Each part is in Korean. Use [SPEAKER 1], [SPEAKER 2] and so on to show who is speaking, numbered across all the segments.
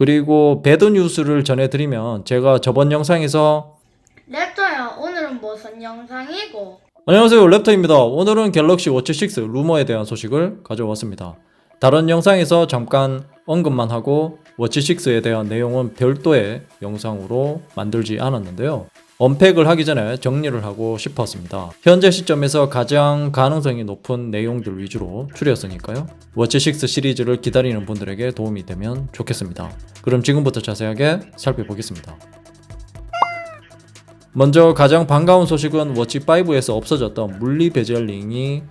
[SPEAKER 1] 그리고 배드 뉴스를 전해드리면 제가 저번 영상에서
[SPEAKER 2] 랩터야 오늘은 무슨 영상이고
[SPEAKER 1] 안녕하세요 랩터입니다. 오늘은 갤럭시 워치 6 루머에 대한 소식을 가져왔습니다. 다른 영상에서 잠깐 언급만 하고 워치 6에 대한 내용은 별도의 영상으로 만들지 않았는데요. 언팩을 하기 전에 정리를 하고 싶었습니다. 현재 시점에서 가장 가능성이 높은 내용들 위주로 추렸으니까요. 워치 6 시리즈를 기다리는 분들에게 도움이 되면 좋겠습니다. 그럼 지금부터 자세하게 살펴보겠습니다. 먼저 가장 반가운 소식은 워치 5에서 없어졌던 물리 베젤링이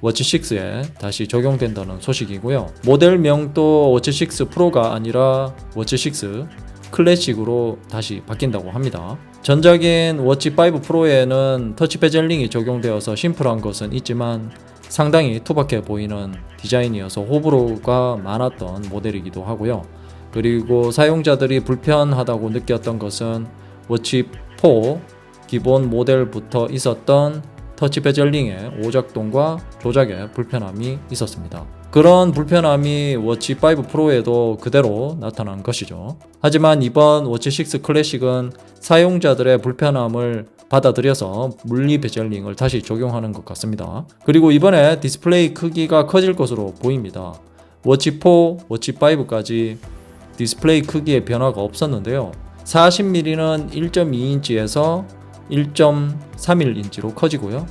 [SPEAKER 1] 워치 6에 다시 적용된다는 소식이고요. 모델명도 워치 6 프로가 아니라 워치 6 클래식으로 다시 바뀐다고 합니다. 전작인 워치 5 프로에는 터치 베젤링이 적용되어서 심플한 것은 있지만 상당히 투박해 보이는 디자인이어서 호불호가 많았던 모델이기도 하고요. 그리고 사용자들이 불편하다고 느꼈던 것은 워치 4 기본 모델부터 있었던 터치 베젤링의 오작동과 조작에 불편함이 있었습니다. 그런 불편함이 워치 5 프로에도 그대로 나타난 것이죠. 하지만 이번 워치 6 클래식은 사용자들의 불편함을 받아들여서 물리 베젤링을 다시 적용하는 것 같습니다. 그리고 이번에 디스플레이 크기가 커질 것으로 보입니다. 워치 4, 워치 5까지 디스플레이 크기의 변화가 없었는데요. 40mm는 1.2인치에서 1.31인치로 커지고요.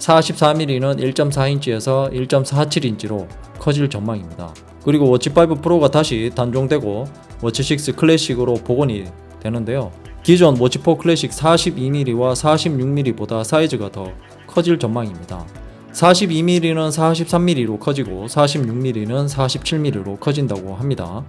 [SPEAKER 1] 44mm는 1.4인치에서 1.47인치로 커질 전망입니다. 그리고 워치 5 프로가 다시 단종되고 워치 6 클래식으로 복원이 되는데요. 기존 워치 4 클래식 42mm와 46mm보다 사이즈가 더 커질 전망입니다. 42mm는 43mm로 커지고 46mm는 47mm로 커진다고 합니다.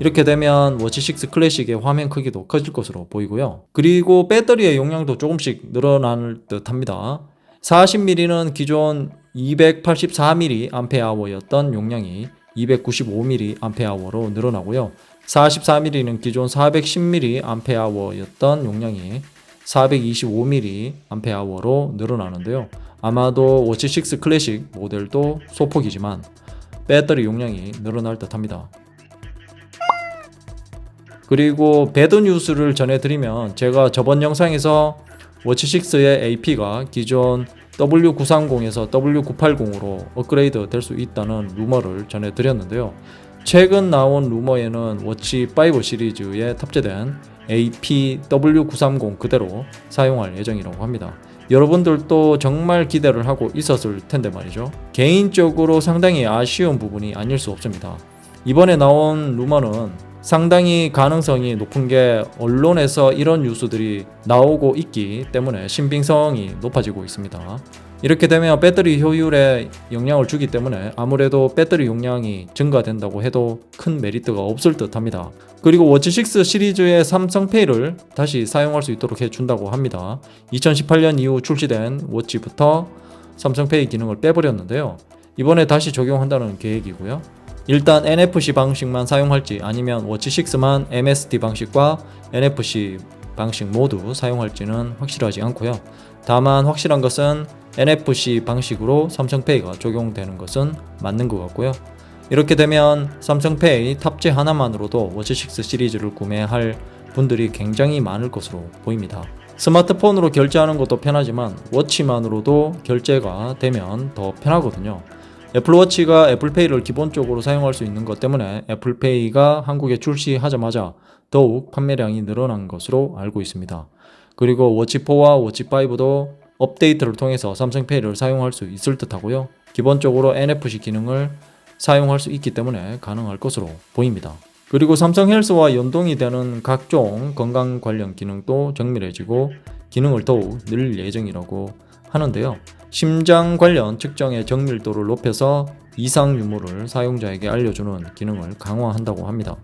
[SPEAKER 1] 이렇게 되면 워치 6 클래식의 화면 크기도 커질 것으로 보이고요. 그리고 배터리의 용량도 조금씩 늘어날 듯 합니다. 40mm는 기존 284mAh였던 용량이 295mAh로 늘어나고요. 44mm는 기존 410mAh였던 용량이 425mAh로 늘어나는데요. 아마도 워치 6 클래식 모델도 소폭이지만 배터리 용량이 늘어날 듯 합니다. 그리고 배드 뉴스를 전해드리면 제가 저번 영상에서 워치 6의 AP가 기존 W930에서 W980으로 업그레이드 될 수 있다는 루머를 전해드렸는데요. 최근 나온 루머에는 워치 5 시리즈에 탑재된 AP W930 그대로 사용할 예정이라고 합니다. 여러분들도 정말 기대를 하고 있었을 텐데 말이죠. 개인적으로 상당히 아쉬운 부분이 아닐 수 없습니다. 이번에 나온 루머는 상당히 가능성이 높은 게 언론에서 이런 뉴스들이 나오고 있기 때문에 신빙성이 높아지고 있습니다. 이렇게 되면 배터리 효율에 영향을 주기 때문에 아무래도 배터리 용량이 증가된다고 해도 큰 메리트가 없을 듯 합니다. 그리고 워치 6 시리즈의 삼성페이를 다시 사용할 수 있도록 해준다고 합니다. 2018년 이후 출시된 워치부터 삼성페이 기능을 빼버렸는데요. 이번에 다시 적용한다는 계획이고요. 일단 NFC 방식만 사용할지 아니면 워치 6만 MSD 방식과 NFC 방식 모두 사용할지는 확실하지 않고요. 다만 확실한 것은 NFC 방식으로 삼성페이가 적용되는 것은 맞는 것 같고요. 이렇게 되면 삼성페이 탑재 하나만으로도 워치 6 시리즈를 구매할 분들이 굉장히 많을 것으로 보입니다. 스마트폰으로 결제하는 것도 편하지만 워치만으로도 결제가 되면 더 편하거든요. 애플워치가 애플페이를 기본적으로 사용할 수 있는 것 때문에 애플페이가 한국에 출시하자마자 더욱 판매량이 늘어난 것으로 알고 있습니다. 그리고 워치4와 워치5도 업데이트를 통해서 삼성페이를 사용할 수 있을 듯 하고요. 기본적으로 NFC 기능을 사용할 수 있기 때문에 가능할 것으로 보입니다. 그리고 삼성 헬스와 연동이 되는 각종 건강 관련 기능도 정밀해지고 기능을 더욱 늘 예정이라고 하는데요. 심장 관련 측정의 정밀도를 높여서 이상 유무를 사용자에게 알려주는 기능을 강화한다고 합니다.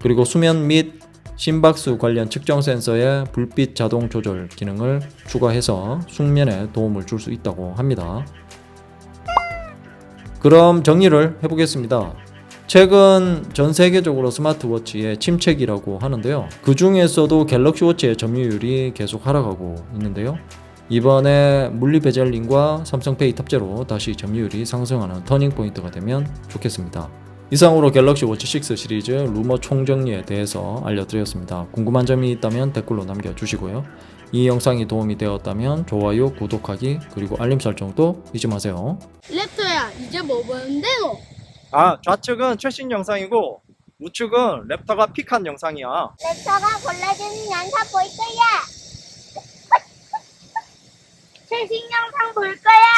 [SPEAKER 1] 그리고 수면 및 심박수 관련 측정 센서에 불빛 자동 조절 기능을 추가해서 숙면에 도움을 줄 수 있다고 합니다. 그럼 정리를 해보겠습니다. 최근 전 세계적으로 스마트워치의 침체기라고 하는데요. 그 중에서도 갤럭시 워치의 점유율이 계속 하락하고 있는데요. 이번에 물리 베젤링과 삼성페이 탑재로 다시 점유율이 상승하는 터닝 포인트가 되면 좋겠습니다. 이상으로 갤럭시 워치 6 시리즈 루머 총정리에 대해서 알려드렸습니다. 궁금한 점이 있다면 댓글로 남겨주시고요. 이 영상이 도움이 되었다면 좋아요, 구독하기, 그리고 알림 설정도 잊지 마세요.
[SPEAKER 2] 랩터야 이제 뭐 보는데요?
[SPEAKER 1] 아, 좌측은 최신 영상이고 우측은 랩터가 픽한 영상이야.
[SPEAKER 3] 랩터가 골라주는 영상 볼 거야. 최 신 영상 볼 거야.